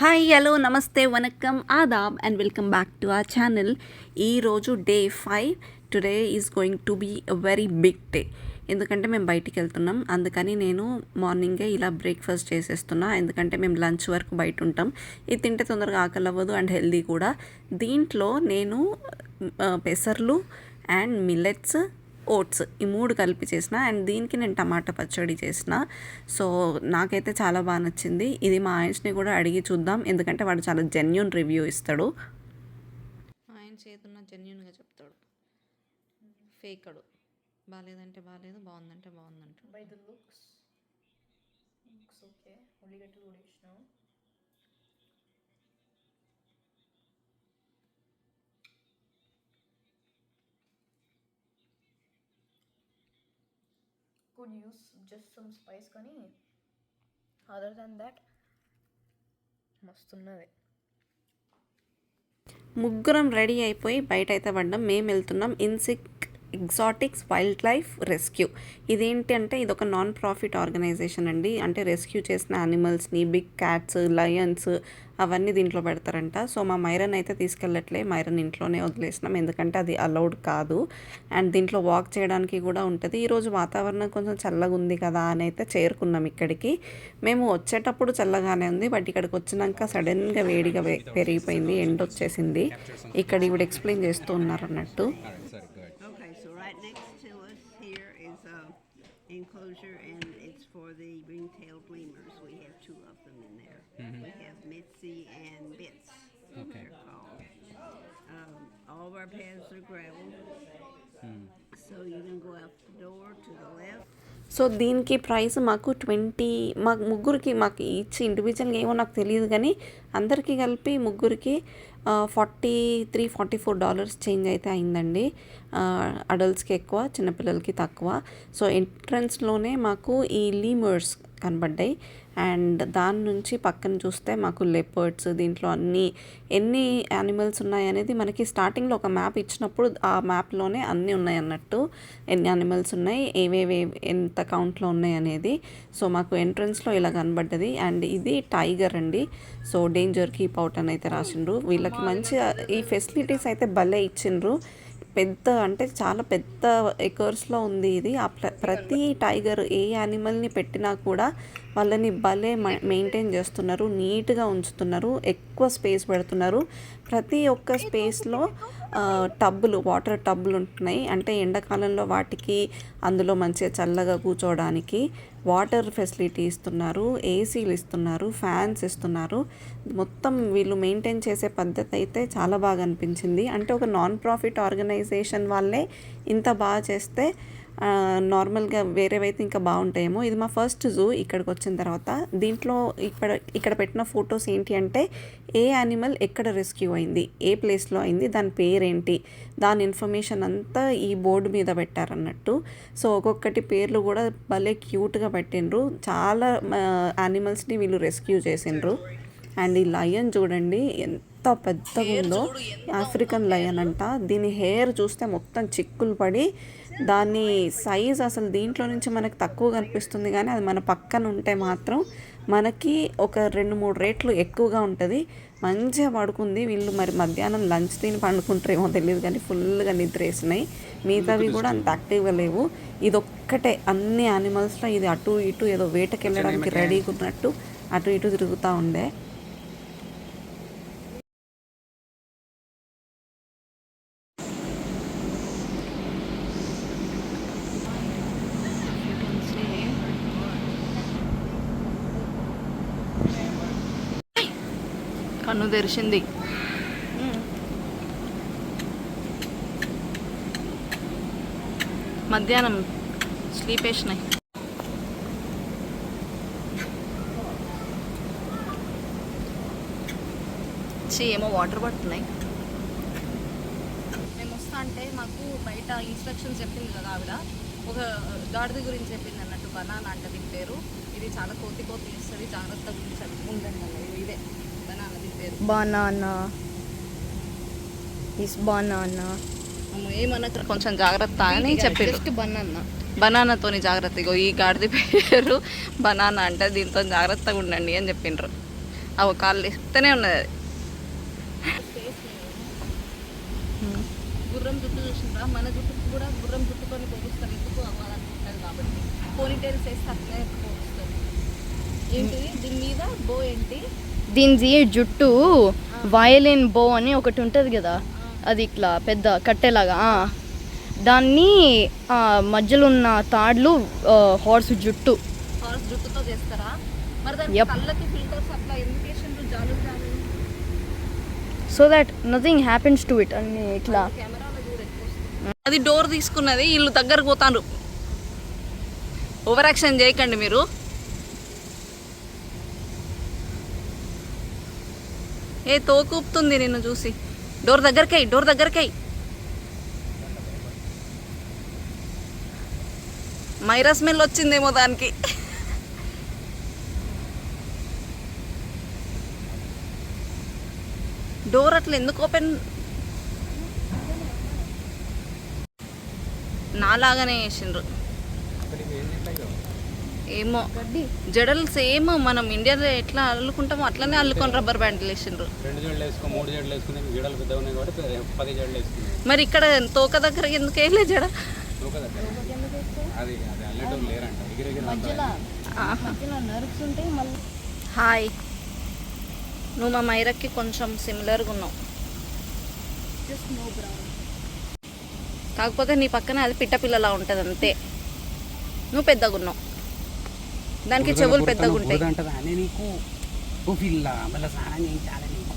Hi hello నమస్తే వనక్కం ఆదాబ్ అండ్ వెల్కమ్ బ్యాక్ టు ఆ ఛానల్ ఈరోజు day five today is going to be a very big day ఎందుకంటే మేము బయటికి వెళ్తున్నాం. అందుకని నేను మార్నింగే ఇలా బ్రేక్ఫాస్ట్ చేసేస్తున్నా. ఎందుకంటే మేము లంచ్ వరకు బయట ఉంటాం. ఇది తింటే తొందరగా ఆకలి అవ్వదు అండ్ హెల్దీ కూడా. దీంట్లో నేను పెసర్లు అండ్ మిల్లెట్స్ ఓట్స్ ఈ మూడు కలిపి చేసిన అండ్ దీనికి నేను టమాటా పచ్చడి చేసిన. సో నాకైతే చాలా బాగా నచ్చింది. ఇది మా ఆయన్స్ని కూడా అడిగి చూద్దాం. ఎందుకంటే వాడు చాలా జెన్యున్ రివ్యూ ఇస్తాడు. ఆయన చేతున్న జెన్యున్గా చెప్తాడు. ఫేకడు. బాగాలేదంటే బాగాలేదు బాగుందంటే బాగుందంట by the looks looks okay. only get could use just some spice కానీ అదర్ దెన్ దాట్ మస్తున్నది. ముగ్గురం రెడీ అయిపోయి బయట అయితే పడ్డాం మేము వెళ్తున్నాం. ఇన్సిక్ ఎగ్జాటిక్స్ వైల్డ్ లైఫ్ రెస్క్యూ. ఇదేంటి అంటే ఇది ఒక నాన్ ప్రాఫిట్ ఆర్గనైజేషన్ అండి. అంటే రెస్క్యూ చేసిన యానిమల్స్ని బిగ్ క్యాట్స్ లయన్స్ అవన్నీ దీంట్లో పెడతారంట. సో మా మైరన్ అయితే తీసుకెళ్ళట్లే. మైరన్ ఇంట్లోనే వదిలేసినాం. ఎందుకంటే అది అలౌడ్ కాదు. అండ్ దీంట్లో వాక్ చేయడానికి కూడా ఉంటుంది. ఈరోజు వాతావరణం కొంచెం చల్లగా ఉంది కదా అని అయితే చేరుకున్నాం ఇక్కడికి. మేము వచ్చేటప్పుడు చల్లగానే ఉంది. బట్ ఇక్కడికి వచ్చినాక సడన్గా వేడిగా పెరిగిపోయింది. ఎండ్ వచ్చేసింది ఇక్కడ ఇవిడ ఎక్స్ప్లెయిన్ చేస్తూ ఉన్నారు అన్నట్టు. Enclosure and it's for the ring-tailed lemurs. We have two of them in there. We have Mitzi and Bits. Okay. They're called. Um, all of our paths are gravel. So you can go out the door to the left. So దీనికి price మాకు twenty మా ముగ్గురికి మాకు ఇచ్చి ఇండివిజువల్గా ఏమో నాకు తెలియదు కానీ అందరికీ కలిపి ముగ్గురికి forty three forty four dollars change అయితే అయిందండి. అడల్ట్స్కి ఎక్కువ చిన్నపిల్లలకి తక్కువ. సో ఎంట్రన్స్లోనే మాకు ఈ లీమర్స్ కనబడ్డాయి. అండ్ దాని నుంచి పక్కన చూస్తే మాకు లెపర్డ్స్ దీంట్లో అన్ని ఎన్ని యానిమల్స్ ఉన్నాయి అనేది మనకి స్టార్టింగ్లో ఒక మ్యాప్ ఇచ్చినప్పుడు ఆ మ్యాప్లోనే అన్నీ ఉన్నాయి అన్నట్టు. ఎన్ని యానిమల్స్ ఉన్నాయి ఏవేవి ఎంత కౌంట్లో ఉన్నాయి అనేది. సో మాకు ఎంట్రన్స్లో ఇలా కనబడ్డది. అండ్ ఇది టైగర్ అండి. సో డేంజర్ కీప్ అవుట్ అని అయితే రాసిండ్రు. వీళ్ళకి మంచి ఈ ఫెసిలిటీస్ అయితే భలే ఇచ్చిండ్రు. పెద్ద అంటే చాలా పెద్ద ఎకర్స్లో ఉంది ఇది. ఆ ప్రతి టైగర్ ఏ యానిమల్ని పెట్టినా కూడా వాళ్ళని భలే మెయింటైన్ చేస్తున్నారు నీట్గా ఉంచుతున్నారు ఎక్కువ స్పేస్ పెడుతున్నారు. ప్రతి ఒక్క స్పేస్లో టబ్బులు వాటర్ టబ్బులు ఉంటున్నాయి. అంటే ఎండాకాలంలో వాటికి అందులో మంచిగా చల్లగా కూర్చోవడానికి. వాటర్ ఫెసిలిటీ ఇస్తున్నారు ఏసీలు ఇస్తున్నారు ఫ్యాన్స్ ఇస్తున్నారు. మొత్తం వీళ్ళు మెయింటైన్ చేసే పద్ధతి అయితే చాలా బాగా అనిపించింది. అంటే ఒక నాన్ ప్రాఫిట్ ఆర్గనైజేషన్ వాళ్ళే ఇంత బాగా చేస్తే నార్మల్గా వేరేవైతే ఇంకా బాగుంటాయేమో. ఇది మా ఫస్ట్ జూ ఇక్కడికి వచ్చిన తర్వాత. దీంట్లో ఇక్కడ ఇక్కడ పెట్టిన ఫొటోస్ ఏంటి అంటే ఏ యానిమల్ ఎక్కడ రెస్క్యూ అయింది? ఏ ప్లేస్లో అయింది? దాని పేరేంటి? దాని ఇన్ఫర్మేషన్ అంతా ఈ బోర్డు మీద పెట్టారన్నట్టు. సో ఒక్కొక్కటి పేర్లు కూడా భలే క్యూట్గా పెట్టిండ్రు. చాలా యానిమల్స్ని వీళ్ళు రెస్క్యూ చేసిండ్రు. అండ్ ఈ లయన్ చూడండి ఎంత పెద్దగా ఉందో ఆఫ్రికన్ లయన్ అంట. దీని హెయిర్ చూస్తే మొత్తం చిక్కులు పడి దాని సైజ్ అసలు దీంట్లో నుంచి మనకు తక్కువ కనిపిస్తుంది కానీ అది మన పక్కన ఉంటే మాత్రం మనకి ఒక రెండు మూడు రేట్లు ఎక్కువగా ఉంటుంది. మంచిగా పడుకుంది. వీళ్ళు మరి మధ్యాహ్నం లంచ్ తిని పండుకుంటారేమో తెలియదు కానీ ఫుల్గా నిద్ర వేసినాయి మిగతావి కూడా అంత యాక్టివ్గా లేవు. ఇది ఒక్కటే అన్ని యానిమల్స్లో ఇది అటు ఇటు ఏదో వేటకి వెళ్ళడానికి రెడీగా ఉన్నట్టు అటు ఇటు తిరుగుతూ ఉండే కన్ను తెరిచింది మధ్యాహ్నం స్లీప్ వేసినాయి. ఏమో వాటర్ పడుతున్నాయి. మేము వస్తా అంటే మాకు బయట ఇన్స్ట్రక్షన్స్ చెప్పింది కదా ఆవిడ. ఒక గాడిద గురించి చెప్పింది అన్నట్టు బనానా అంటే దీని పేరు. ఇది చాలా కోతి కోతి ఇస్తుంది జాగ్రత్తగా ఉండండి ఇదే. Banana banana. అమ్మో, ఏమన్నా కొంచెం జాగ్రత్త అని చెప్పారు just banana. బనానాతోని జాగ్రత్త. ఇగో ఈ గాడిద పేరు బనానా అంటే దీంతో జాగ్రత్తగా ఉండండి అని చెప్పిండ్రు అవి కాళ్ళు ఇస్తూనే ఉన్నది అది. గుర్రం జుట్టు చూసిండ్రా? మన జుట్టుకు కూడా గుర్రం జుట్టుకొని పోగుస్తారు. ఎందుకు అవ్వాలని ఉంటుంది కాబట్టి పోనీటైల్స్ వేస్తే అట్లే పోగుస్తుంది ఏంటిది దీని మీద బో ఏంటి? దీనిది జుట్టు వయలిన్ బో అని ఒకటి ఉంటుంది కదా అది ఇట్లా పెద్ద కట్టెలాగా. దాన్ని ఆ, మధ్యలో ఉన్న తాడ్లు హార్స్ జుట్టు. హార్స్ జుట్టుతో చేస్తారా? దాని so that nothing happens to it అని ఇట్లా. అది డోర్ తీసుకున్నది వీళ్ళు దగ్గరకు పోతాను ఓవర్ యాక్షన్ చేయకండి మీరు. ఏ తోకూపుతుంది నిన్ను చూసి. డోర్ దగ్గరకై డోర్ దగ్గరకై మైరా స్మెల్ వచ్చిందేమో దానికి. డోర్ అట్లా ఎందుకు ఓపెన్? నాలాగానే వేసిండ్రు ఏమో. జడలు సేమ్ మనం ఇండియాలో ఎట్లా అల్లుకుంటామో అట్లనే అల్లుకొని రబ్బర్ బ్యాండ్లు వేసిండ్రు. మరి ఇక్కడ తోక దగ్గర ఎందుకు వేయలే జడ? నూక దగ్గర. అది అది అల్లెటోళ్ళు లేరంట ఎగిరెగిరి హాయ్. నువ్వు మా మైరక్కి కొంచెం సిమిలర్గా ఉన్నావు. కాకపోతే నీ పక్కన అది పిట్ట పిల్లలా ఉంటుంది అంతే నువ్వు పెద్దగా ఉన్నావు. దానికి చెవులు పెద్దగా ఉంటాయి. అని నీకు మళ్ళీ స్నానం చేయించాలి నీకు.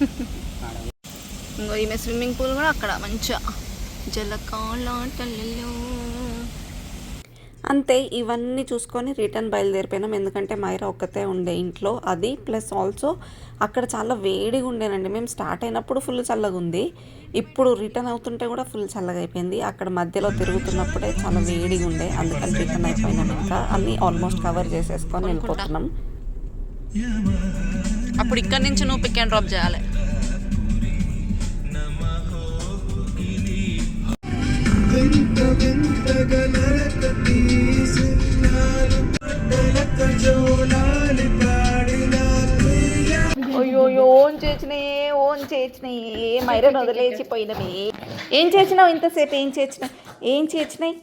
ఇంకో ఈమె స్విమ్మింగ్ పూల్ కూడా అక్కడ మంచిగా. జలకాలాటలలో. అంతే ఇవన్నీ చూసుకొని రిటర్న్ బయలుదేరిపోయినాం. ఎందుకంటే మైరా ఒక్కతే ఉండే ఇంట్లో. అది ప్లస్ ఆల్సో అక్కడ చాలా వేడిగా ఉండేనండి. మేము స్టార్ట్ అయినప్పుడు ఫుల్ చల్లగా ఉంది. ఇప్పుడు రిటర్న్ అవుతుంటే కూడా ఫుల్ చల్లగా అయిపోయింది. అక్కడ మధ్యలో తిరుగుతున్నప్పుడే చాలా వేడిగా ఉండే. అందుకని రిటర్న్ అయిపోయినాం ఇంకా. అన్నీ ఆల్మోస్ట్ కవర్ చేసేసుకొని వెళ్ళిపోతున్నాం. అప్పుడు ఇక్కడ నుంచి నువ్వు పిక్ అండ్ డ్రాప్ చేయాలి. ఓన్ చేసినాయే మైరన్ వదిలేసిపోయినవి? ఏం చేసినావు ఇంతసేపు? ఏం చేసినావు? ఏం చేసినాయి?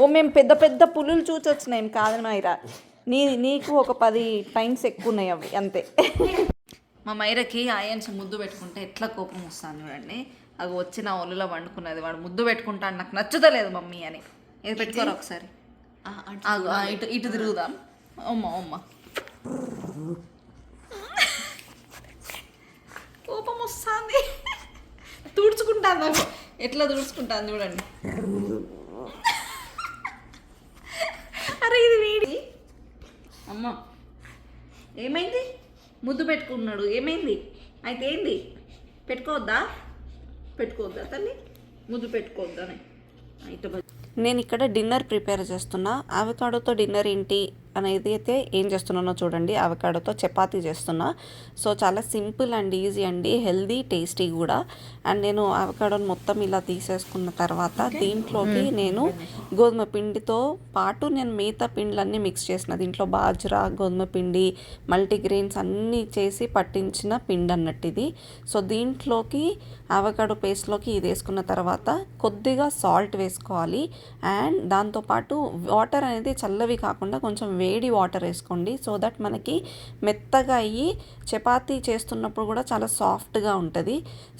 ఓ మేము పెద్ద పెద్ద పులులు చూసి వచ్చినాయి కాదు మైరా. నీ నీకు ఒక పది టైమ్స్ ఎక్కువ ఉన్నాయి అవి అంతే. మా మైరకి ఆయన్స్ ముద్దు పెట్టుకుంటే ఎట్లా కోపం వస్తుంది చూడండి. అది వచ్చిన ఒళ్ళులో వండుకున్నది. వాడు ముద్దు పెట్టుకుంటాడు నాకు నచ్చుతలేదు మమ్మీ అని. ఇది పెట్టుకోరు ఒకసారి. ఇటు ఇటు తిరుగుదాం. అమ్మ అమ్మ. కోపం వస్తుంది తుడుచుకుంటాను నాకు. ఎట్లా తుడుచుకుంటాను చూడండి. అరే ఇది వేడి. అమ్మ ఏమైంది? ముద్దు పెట్టుకున్నాడు. ఏమైంది? అయితే ఏంది? పెట్టుకోవద్దా? పెట్టుకోవద్దా తల్లి? ముద్దు పెట్టుకోవద్దా అయితే నేను ఇక్కడ డిన్నర్ ప్రిపేర్ చేస్తున్నా. ఆవకాడోతో డిన్నర్ ఏంటి? అనేది అయితే ఏం చేస్తున్నానో చూడండి. అవకాడోతో చపాతీ చేస్తున్నా. సో చాలా సింపుల్ అండ్ ఈజీ అండి. హెల్దీ టేస్టీ కూడా. అండ్ నేను అవకాడోని మొత్తం ఇలా తీసేసుకున్న తర్వాత దీంట్లోకి నేను గోధుమ పిండితో పాటు నేను మిగతా పిండ్లన్నీ మిక్స్ చేసిన. దీంట్లో బాజ్రా గోధుమ పిండి మల్టీగ్రెయిన్స్ అన్నీ చేసి పట్టించిన పిండి అన్నట్టు ఇది. సో దీంట్లోకి అవకాడో పేస్ట్లోకి ఇది వేసుకున్న తర్వాత కొద్దిగా సాల్ట్ వేసుకోవాలి. అండ్ దాంతోపాటు వాటర్ అనేది చల్లవి కాకుండా కొంచెం వేడి వాటర్ వేసుకోండి. సో దట్ మనకి మెత్తగా అయ్యి చపాతీ చేస్తున్నప్పుడు కూడా చాలా సాఫ్ట్గా ఉంటుంది.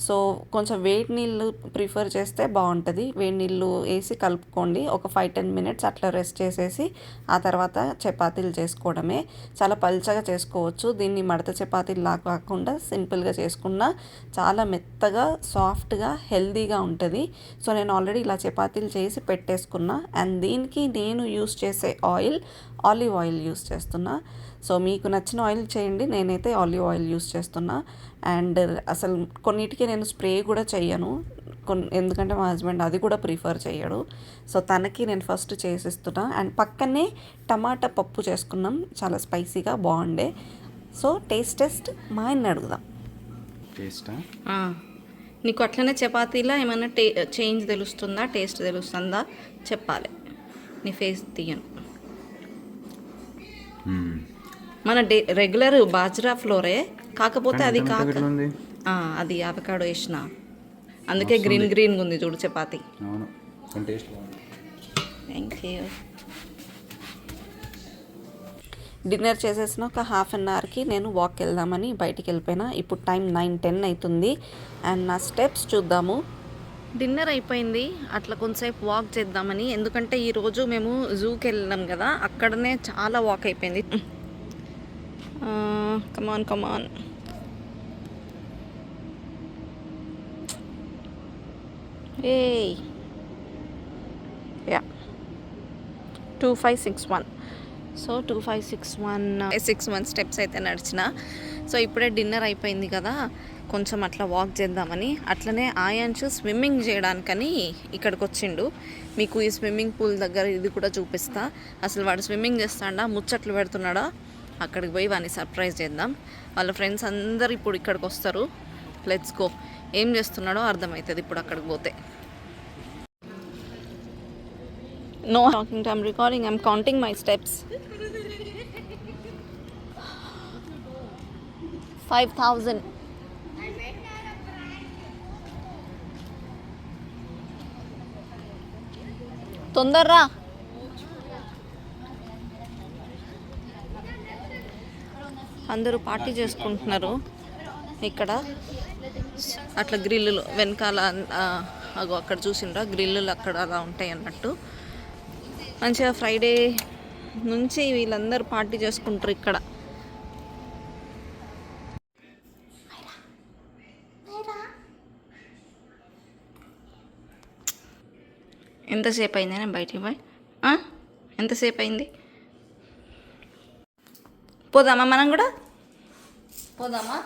సో కొంచెం వేడి నీళ్ళు ప్రిఫర్ చేస్తే బాగుంటుంది. వేడి నీళ్ళు వేసి కలుపుకోండి. ఒక ఫైవ్ టెన్ మినిట్స్ అట్లా రెస్ట్ చేసేసి ఆ తర్వాత చపాతీలు చేసుకోవడమే. చాలా పల్చగా చేసుకోవచ్చు. దీన్ని మడత చపాతీలు లాగా కాకుండా సింపుల్గా చేసుకున్నా చాలా మెత్తగా సాఫ్ట్గా హెల్దీగా ఉంటుంది. సో నేను ఆల్రెడీ ఇలా చపాతీలు చేసి పెట్టేసుకున్నా. అండ్ దీనికి నేను యూస్ చేసే ఆయిల్ ఆలివ్ ఆయిల్ యూస్ చేస్తున్నా. సో మీకు నచ్చిన ఆయిల్ చేయండి. నేనైతే ఆలివ్ ఆయిల్ యూస్ చేస్తున్నా. అండ్ అసలు కొన్నిటికి నేను స్ప్రే కూడా చెయ్యను. కొన్ని ఎందుకంటే మా హస్బెండ్ అది కూడా ప్రిఫర్ చేయడు సో తనకి నేను ఫస్ట్ చేసిస్తున్నా. అండ్ పక్కనే టమాటా పప్పు చేసుకున్నాం. చాలా స్పైసీగా బాగుండే. సో టేస్ట్ టెస్ట్ మా ఆయన అడుగుదాం. టేస్టా? ఆ, నీకు అట్లనే చపాతీలా ఏమైనా టే చేంజ్ తెలుస్తుందా? టేస్ట్ తెలుస్తుందా? చెప్పాలి. నీ ఫేస్ తీయను. మన డే రెగ్యులర్ బాజ్రా ఫ్లోరే. కాకపోతే అది కాక అది అవకాడో వేసిన. అందుకే గ్రీన్ గ్రీన్గా ఉంది. చూడు చపాతి. థ్యాంక్ యూ డిన్నర్ చేసేసిన ఒక హాఫ్ అన్ అవర్కి నేను వాక్ వెళ్దామని బయటికి వెళ్ళిపోయినా. ఇప్పుడు టైం నైన్ టెన్ అవుతుంది. అండ్ నా స్టెప్స్ చూద్దాము. డిన్నర్ అయిపోయింది. అట్లా కొంతసేపు వాక్ చేద్దామని. ఎందుకంటే ఈరోజు మేము జూకి వెళ్ళినాం కదా అక్కడనే చాలా వాక్ అయిపోయింది. కమాన్ కమాన్ ఏ yeah two five six one so two five six one six one steps అయితే నడిచిన. సో ఇప్పుడే డిన్నర్ అయిపోయింది కదా. కొంచెం అట్లా వాక్ చేద్దామని. అట్లనే ఆయాన్షు స్విమ్మింగ్ చేయడానికని ఇక్కడికి వచ్చిండు మీకు ఈ స్విమ్మింగ్ పూల్ దగ్గర ఇది కూడా చూపిస్తా. అసలు వాడు స్విమ్మింగ్ చేస్తాడా ముచ్చట్లు పెడుతున్నాడా? అక్కడికి పోయి వాడిని సర్ప్రైజ్ చేద్దాం. వాళ్ళ ఫ్రెండ్స్ అందరు ఇప్పుడు ఇక్కడికి వస్తారు లెట్స్ గో ఏం చేస్తున్నాడో అర్థమవుతుంది ఇప్పుడు అక్కడికి పోతే. No talking to recording I'm counting my steps five thousand తొందర్రా. అందరూ పార్టీ చేసుకుంటున్నారు. ఇక్కడ అట్లా గ్రిల్లులు వెనకాల అగో అక్కడ చూసిండ్రా గ్రిల్లులు అక్కడ అలా ఉంటాయి అన్నట్టు. మంచిగా ఫ్రైడే నుంచి వీళ్ళందరూ పార్టీ చేసుకుంటారు ఇక్కడ. ఎంతసేపు అయింది నేను బయటికి పోయి? ఎంతసేపు అయింది పోదామా మనం కూడా? పోదామా?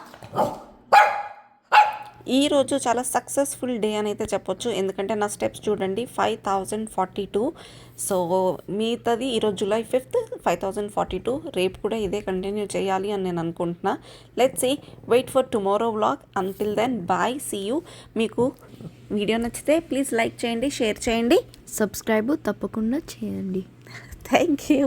ఈరోజు చాలా సక్సెస్ఫుల్ డే అని అయితే చెప్పొచ్చు. ఎందుకంటే నా స్టెప్స్ చూడండి five thousand forty two so మిగతాది ఈరోజు July fifth five thousand forty two రేపు కూడా ఇదే కంటిన్యూ చేయాలి అని నేను అనుకుంటున్నా. Let's see wait for tomorrow vlog until then bye see you మీకు వీడియో నచ్చితే ప్లీజ్ లైక్ చేయండి షేర్ చేయండి. సబ్స్క్రైబ్ తప్పకుండా చేయండి. Thank you